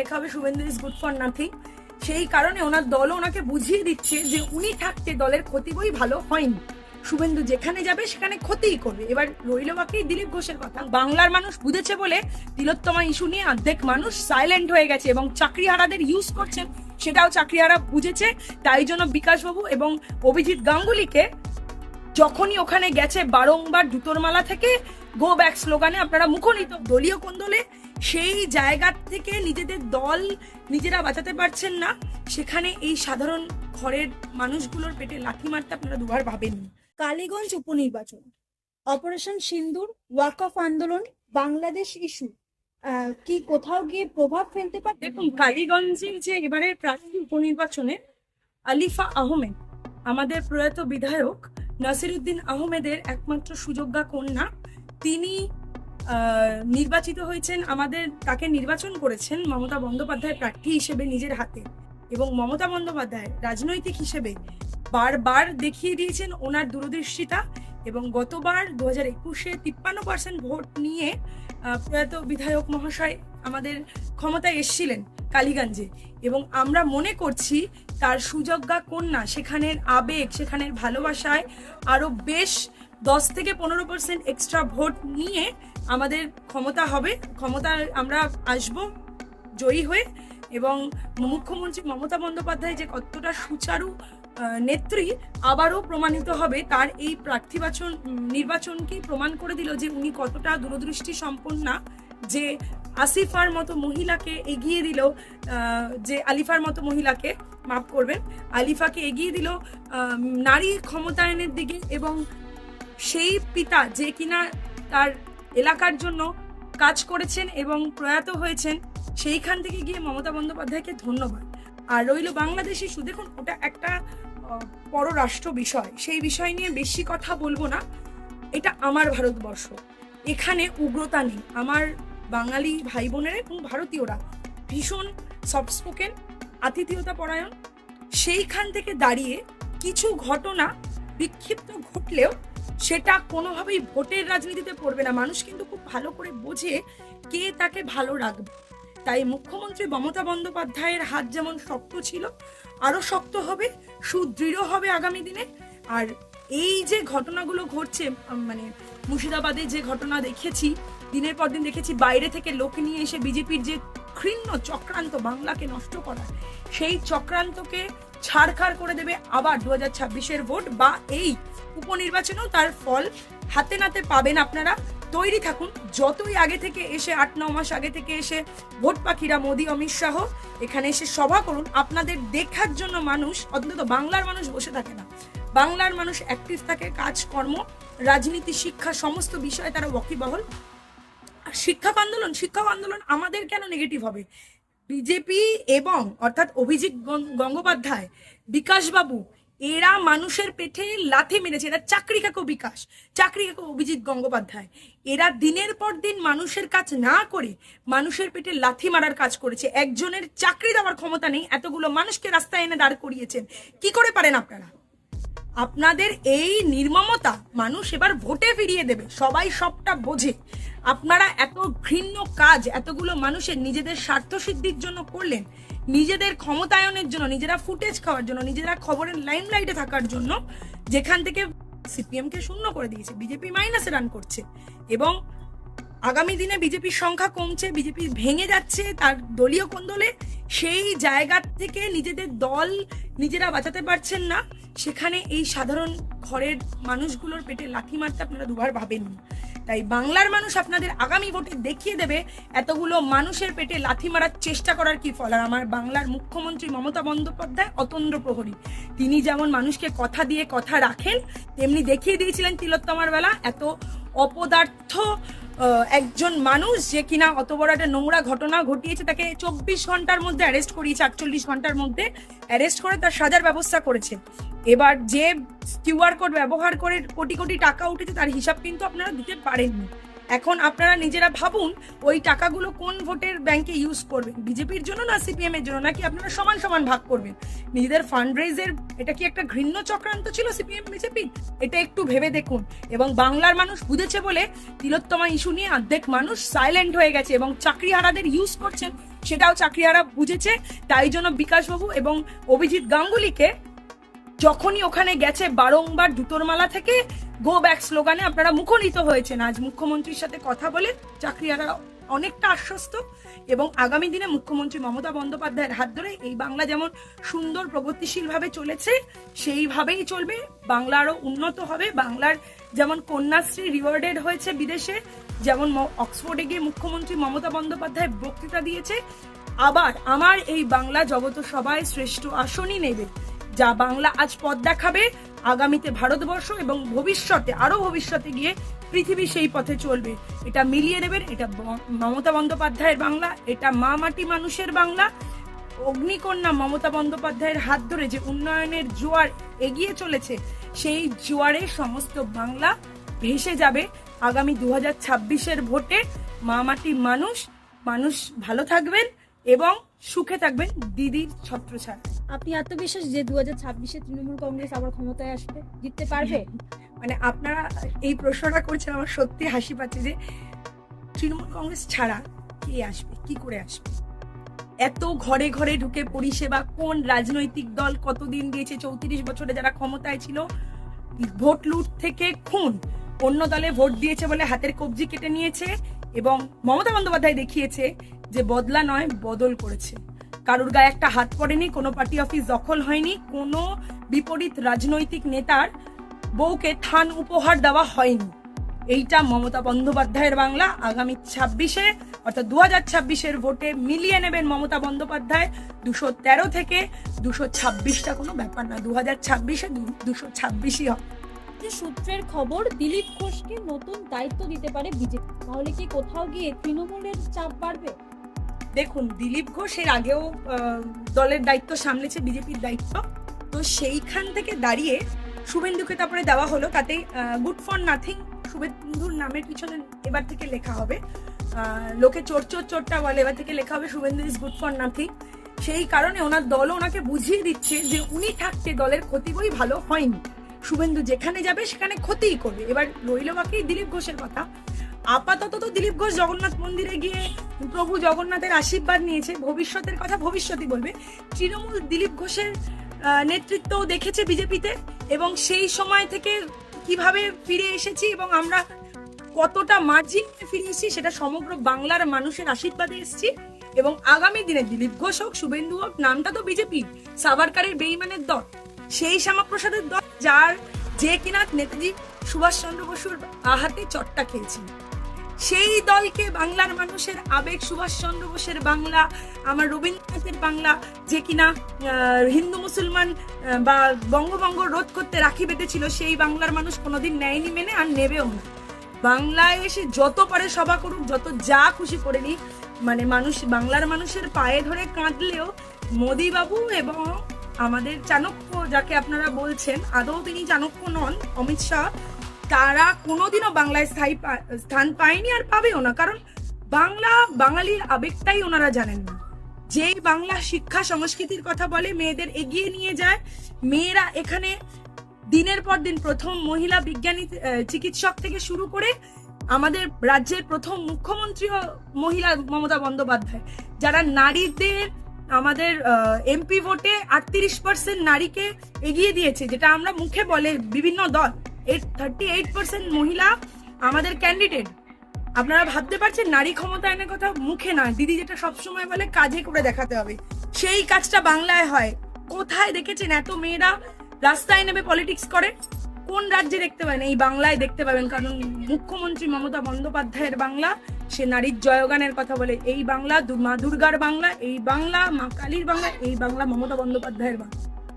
লেখা হবে, Suvendu is good for nothing সেই কারণে ওনার দলও ওনাকে বুঝিয়ে দিচ্ছে যে উনি থাকতে দলের ক্ষতি বই ভালো হয়নি। শুভেন্দু যেখানে যাবে সেখানে ক্ষতিই করবে। এবার রইল বাকি দিলীপ ঘোষের কথা। বাংলার মানুষ বুঝেছে বলে তিলোত্তমা ইস্যু নিয়ে অর্ধেক মানুষ সাইলেন্ট হয়ে গেছে এবং চাকরিহারাদের ইউজ করছেন। সেটাও চাকরিহারা বুঝেছে। তাই জন্য বিকাশবাবু এবং অভিজিৎ গাঙ্গুলিকে যখনই ওখানে গেছে বারংবার জুতোর মালা থেকে গো ব্যাক স্লোগানে আপনারা মুখরিত দলীয় কোন্দলে সেই জায়গা থেকে নিজেদের দল নিজেরা বাঁচাতে পারছেন না। সেখানে এই সাধারণ ঘরের মানুষগুলোর পেটে লাথি মারতে আপনারা দুবার ভাবেননি কালীগঞ্জ উপনির্বাচন অপারেশন সিন্দুর ওয়াক অফ আন্দোলন বাংলাদেশ ইস্যু। কি কোথাও গিয়ে প্রভাব ফেলতে পারে দেখুন কালীগঞ্জের যে এবারের প্রার্থী উপনির্বাচনে আলিফা আহমেদ আমাদের প্রয়াত বিধায়ক নাসিরুদ্দিন আহমেদের একমাত্র সুযোগ্যা কন্যা। তিনি নির্বাচিত হয়েছেন, আমাদের তাকে নির্বাচন করেছেন মমতা বন্দ্যোপাধ্যায় প্রার্থী হিসেবে নিজের হাতে। এবং মমতা বন্দ্যোপাধ্যায় রাজনৈতিক হিসেবে বারবার দেখিয়ে দিয়েছেন ওনার দূরদৃষ্টিতা এবং গতবার দু হাজার একুশে তিপ্পান্ন পার্সেন্ট ভোট নিয়ে প্রয়াত বিধায়ক মহাশয় আমাদের ক্ষমতায় এসেছিলেন কালীগঞ্জে। এবং আমরা মনে করছি তার সুযোগ্যা কন্যা, সেখানের আবেগ, সেখানের ভালোবাসায় আরও বেশ দশ থেকে পনেরো পার্সেন্ট এক্সট্রা ভোট নিয়ে আমাদের ক্ষমতা হবে। ক্ষমতা আমরা আসব জয়ী হয়ে এবং মুখ্যমন্ত্রী মমতা বন্দ্যোপাধ্যায় যে কতটা সুচারু নেত্রী আবারও প্রমাণিত হবে। তার এই প্রার্থীবাচন উম, নির্বাচনকেই প্রমাণ করে দিল যে উনি কতটা দূরদৃষ্টি সম্পন্না যে আসিফার মতো মহিলাকে এগিয়ে দিল যে আলিফার মতো মহিলাকে মাফ করবেন আলিফাকে এগিয়ে দিল নারী ক্ষমতায়নের দিকে এবং সেই পিতা যে কিনা তার এলাকার জন্য কাজ করেছেন এবং প্রয়াত হয়েছেন, সেইখান থেকে গিয়ে মমতা বন্দ্যোপাধ্যায়কে ধন্যবাদ। আর রইল বাংলাদেশ ইস্যু। দেখুন, ওটা একটা পররাষ্ট্র বিষয়। সেই বিষয় নিয়ে বেশি কথা বলব না। এটা আমার ভারতবর্ষ। এখানে উগ্রতা নেই। আমার বাঙালি ভাই বোনেরা এবং ভারতীয়রা ভীষণ সফট স্পোকেন আতিথেয়তা পরায়ণ সেইখান থেকে দাঁড়িয়ে কিছু ঘটনা বিক্ষিপ্ত ঘটলেও সেটা কোনোভাবেই ভোটের রাজনীতিতে পড়বে না। মানুষ কিন্তু খুব ভালো করে বোঝে কে তাকে ভালো রাখবে। তাই মুখ্যমন্ত্রী মমতা বন্দ্যোপাধ্যায়ের হাত যেমন শক্ত ছিল আরও শক্ত হবে, সুদৃঢ় হবে আগামী দিনে। আর এই যে ঘটনাগুলো ঘটছে মানে মুর্শিদাবাদে যে ঘটনা দেখেছি, দিনের পর দিন দেখেছি, বাইরে থেকে লোক নিয়ে এসে বিজেপির যে ঘৃণ্য চক্রান্ত বাংলাকে নষ্ট করা, সেই চক্রান্তকে ছাড়খাড় করে দেবে আবার দু হাজার ছাব্বিশের ভোট বা এই উপনির্বাচনেও তার ফল হাতে নাতে পাবেন আপনারা। তৈরি থাকুন, যতই আগে থেকে এসে, আট, ন মাস আগে থেকে এসে ভোট পাখিরা মোদি, অমিত শাহ, এখানে এসে সভা করুন। আপনাদের দেখার জন্য মানুষ, অন্তত বাংলার মানুষ বসে থাকে না। বাংলার মানুষ অ্যাক্টিভ থাকে, কাজকর্ম, রাজনীতি, শিক্ষা, সমস্ত বিষয়ে তারা ওয়াকিবহল। আর শিক্ষক আন্দোলন শিক্ষক আন্দোলন আমাদের কেন নেগেটিভ হবে? বিজেপি এবং অর্থাৎ অভিজিৎ গঙ্গোপাধ্যায়, বিকাশবাবু, এরা মানুষের পেটে লাথি মেরেছে। এরা চাকরি কাকু বিকাশ, চাকরি কাকু অভিজিৎ গঙ্গোপাধ্যায়। এরা দিনের পর দিন মানুষের কাজ না করে মানুষের পেটে লাথি মারার কাজ করেছে। একজনের চাকরি দেওয়ার ক্ষমতা নেই, এতগুলো মানুষকে রাস্তায় এনে দাঁড় করিয়েছেন। কি করে পারেন আপনারা? আপনাদের এই নির্মমতা মানুষ এবার ভোটে ফিরিয়ে দেবে। সবাই সবটা বোঝে। আপনারা এত ঘৃণ্য কাজ এতগুলো মানুষের নিজেদের স্বার্থ সিদ্ধির জন্য করলেন, নিজেদের ক্ষমতায়নের জন্য, নিজেরা ফুটেজ খাওয়ার জন্য, নিজেরা খবরের লাইমলাইটে থাকার জন্য, যেখান থেকে সিপিএম কে শূন্য করে দিয়েছে বিজেপি মাইনাসে রান করছে। এবং আগামী দিনে বিজেপির সংখ্যা কমছে বিজেপি ভেঙে যাচ্ছে তার দলীয় কোন্দলে, সেই জায়গা থেকে নিজেদের দল নিজেরা বাঁচাতে পারছেন না। সেখানে এই সাধারণ ঘরের মানুষগুলোর পেটে লাথি মারতে আপনারা দুবার ভাবেননি। তাই বাংলার মানুষ আপনাদের আগামী ভোটে দেখিয়ে দেবে এতগুলো মানুষের পেটে লাথি মারার চেষ্টা করার কি ফল। আর আমার বাংলার মুখ্যমন্ত্রী মমতা বন্দ্যোপাধ্যায় অতন্দ্র প্রহরী। তিনি যেমন মানুষকে কথা দিয়ে কথা রাখেন, তেমনি দেখিয়ে দিয়েছিলেন তিলোত্তমার বেলা এত অপদার্থ একজন মানুষ যে কিনা অত বড় একটা নোংরা ঘটনা ঘটিয়েছে, তাকে চব্বিশ ঘণ্টার মধ্যে অ্যারেস্ট করিয়েছে, আটচল্লিশ ঘণ্টার মধ্যে অ্যারেস্ট করে তার সাজার ব্যবস্থা করেছে। এবার যে কিউআর কোড ব্যবহার করে কোটি কোটি টাকা উঠেছে, তার হিসাব কিন্তু আপনারা দিতে পারেননি। এখন আপনারা নিজেরা ভাবুন, ওই টাকাগুলো কোন ভোটের ব্যাংকে ইউজ করবেন বিজেপির জন্য না সিপিএম এর জন্য? নাকি আপনারা সমান সমান ভাগ করবেন? নিজেদের ফান্ড রেজের এটা কি একটা ঘৃণ্য চক্রান্ত ছিল সিপিএম বিজেপি এটা একটু ভেবে দেখুন। এবং বাংলার মানুষ বুঝেছে বলে তিলোত্তমা ইস্যু নিয়ে অর্ধেক মানুষ সাইলেন্ট হয়ে গেছে এবং চাকরিহারাদের ইউজ করছেন। সেটাও চাকরিহারা বুঝেছে। তাই জন্য বিকাশবাবু এবং অভিজিৎ গাঙ্গুলিকে যখনই ওখানে গেছে বারংবার জুতোর মালা থেকে গো ব্যাক স্লোগানে আপনারা মুখরিত হয়েছেন। আজ মুখ্যমন্ত্রীর সাথে কথা বলে চাকরিহারা অনেকটা আশ্বস্ত এবং আগামী দিনে মুখ্যমন্ত্রী মমতা বন্দ্যোপাধ্যায়ের হাত ধরে এই বাংলা যেমন সুন্দর, প্রগতিশীলভাবে চলেছে, সেইভাবেই চলবে। বাংলা আরও উন্নত হবে। বাংলার যেমন কন্যাশ্রী রিওয়ার্ডেড হয়েছে বিদেশে, যেমন অক্সফোর্ডে গিয়ে মুখ্যমন্ত্রী মমতা বন্দ্যোপাধ্যায় বক্তৃতা দিয়েছে, আবার আমার এই বাংলা জগত সবাই শ্রেষ্ঠ আসনই নেবে। যা বাংলা আজ পথ দেখাবে। আগামীতে ভারতবর্ষ এবং ভবিষ্যতে আরও ভবিষ্যতে গিয়ে পৃথিবী সেই পথে চলবে। এটা মিলিয়ে দেবেন, এটা মমতা বন্দ্যোপাধ্যায়ের বাংলা, এটা মা মাটি মানুষের বাংলা। অগ্নিকন্যা মমতা বন্দ্যোপাধ্যায়ের হাত ধরে যে উন্নয়নের জোয়ার এগিয়ে চলেছে, সেই জোয়ারে সমস্ত বাংলা ভেসে যাবে। আগামী দু হাজার ছাব্বিশের ভোটে মা মাটি মানুষ মানুষ ভালো থাকবেন এবং সুখে থাকবেন দিদির ছত্রছায়া। আপনি আত্মবিশ্বাস যে দু হাজার ছাব্বিশে তৃণমূল কংগ্রেস আবার ক্ষমতায় আসবে, জিততে পারবে? মানে আপনারা এই প্রশ্নটা করছেন, আমার সত্যি হাসি পাচ্ছে যে তৃণমূল কংগ্রেস ছাড়া কে আসবে? কি করে আসবে? এত ঘরে ঘরে ঢুকে পরিষেবা, কোন রাজনৈতিক দল কতদিন দিয়েছে? চৌত্রিশ বছরে যারা ক্ষমতায় ছিল, ভোট লুট থেকে খুন। অন্য দলে ভোট দিয়েছে বলে হাতের কবজি কেটে নিয়েছে এবং মমতা বন্দ্যোপাধ্যায় দেখিয়েছে যে বদলা নয়, বদল করেছে। কারুর গায়ে একটা হাত পড়েনি, কোনো পার্টি অফিস দখল হয়নি, কোনো বিপরীত রাজনৈতিক নেতার বউকে থান উপহার দেওয়া হয়নি। এইটা মমতা বন্দ্যোপাধ্যায়ের বাংলা। আগামী ছাব্বিশে, অর্থাৎ দু হাজার ছাব্বিশের ভোটে মিলিয়ে নেবেন মমতা বন্দ্যোপাধ্যায়। দুশো তেরো থেকে দুশো ছাব্বিশটা কোনো ব্যাপার না। দু হাজার ছাব্বিশে দুশো ছাব্বিশই হবে। সূত্রের খবর, দিলীপ ঘোষকে নতুন দায়িত্ব দিতে পারে বিজেপি। তাহলে কি কোথাও গিয়ে তৃণমূলের চাপ বাড়বে? দেখুন, দিলীপ ঘোষ এর আগেও দলের দায়িত্ব সামলেছে, বিজেপির দায়িত্ব। তো সেইখান থেকে দাঁড়িয়ে শুভেন্দুকে তারপরে দেওয়া হলো। তাতে গুড ফর নাথিং শুভেন্দুর নামের পিছনে এবার থেকে লেখা হবে। লোকে চোর চোর চোরটা বলে, এবার থেকে লেখা হবে, Suvendu is good for nothing সেই কারণে ওনার দলও ওনাকে বুঝিয়ে দিচ্ছে যে উনি থাকতে দলের ক্ষতি বই ভালো হয়নি। শুভেন্দু যেখানে যাবে, সেখানে ক্ষতিই করবে। এবার রইল বাকি দিলীপ ঘোষের কথা। আপাতত তো দিলীপ ঘোষ জগন্নাথ মন্দিরে গিয়ে প্রভু জগন্নাথের আশীর্বাদ নিয়েছে। ভবিষ্যতের কথা ভবিষ্যতই বলবে। তৃণমূল দিলীপ ঘোষের আহ, নেতৃত্বও দেখেছে বিজেপিতে এবং সেই সময় থেকে কীভাবে ফিরে এসেছি এবং আমরা কতটা মার্জিন ফিরে এসেছি সেটা সমগ্র বাংলার মানুষের আশীর্বাদে এসেছি এবং আগামী দিনে দিলীপ ঘোষ হোক শুভেন্দু হোক নামটা তো বিজেপি সাভারকারের বেইমানের দল সেই শ্যামাপ্রসাদের দল যার যে কিনা নেতাজি সুভাষচন্দ্র বসুর হাতে চট্টা খেয়েছিল। সেই দলকে বাংলার মানুষের আবেগ সুভাষচন্দ্র বোসের বাংলা, আমার রবীন্দ্রনাথের বাংলা, যে কিনা হিন্দু মুসলমান বা বঙ্গভঙ্গ রোধ করতে রাখি বেঁধেছিল, সেই বাংলার মানুষ কোনোদিন নেয়নি মেনে আর নেবেও না। বাংলায় এসে যত পারে সভা করুক, যত যা খুশি করে নিক মানে মানুষ, বাংলার মানুষের পায়ে ধরে কাঁদলেও মোদিবাবু এবং আমাদের চাণক্য, যাকে আপনারা বলছেন, আদৌ তিনি চাণক্য নন, অমিত শাহ তারা কোনোদিনও বাংলায় স্থায়ী স্থান পায়নি আর পাবেও না। কারণ বাংলা, বাঙালির আবেগটাই ওনারা জানেন না। যেই বাংলা শিক্ষা সংস্কৃতির কথা বলে, মেয়েদের এগিয়ে নিয়ে যায়। মেয়েরা এখানে দিনের পর দিন প্রথম মহিলা বিজ্ঞানী চিকিৎসক থেকে শুরু করে আমাদের রাজ্যের প্রথম মুখ্যমন্ত্রীও মহিলা মমতা বন্দ্যোপাধ্যায়, যারা নারীদের আমাদের এমপি ভোটে আটত্রিশ পার্সেন্ট নারীকে এগিয়ে দিয়েছে, যেটা আমরা মুখে বলে বিভিন্ন দল। থার্টি এইট পার্সেন্ট মহিলা আমাদের ক্যান্ডিডেট আপনারা ভাবতে পারছেন নারী ক্ষমতায়নের কথা মুখে না দিদি যেটা সবসময় বলে, কাজে করে দেখাতে হবে। সেই কাজটা বাংলায় হয়। কোথায় দেখেছেন এত মেয়েরা রাস্তায় নেমে পলিটিক্স করে? কোন রাজ্যে দেখতে পাবেন? এই বাংলায় দেখতে পাবেন, কারণ মুখ্যমন্ত্রী মমতা বন্দ্যোপাধ্যায়ের বাংলা, সে নারীর জয়গানের কথা বলে। এই বাংলা মা দুর্গার বাংলা, এই বাংলা, মা কালীর বাংলা, এই বাংলা মমতা বন্দ্যোপাধ্যায়ের বাংলা।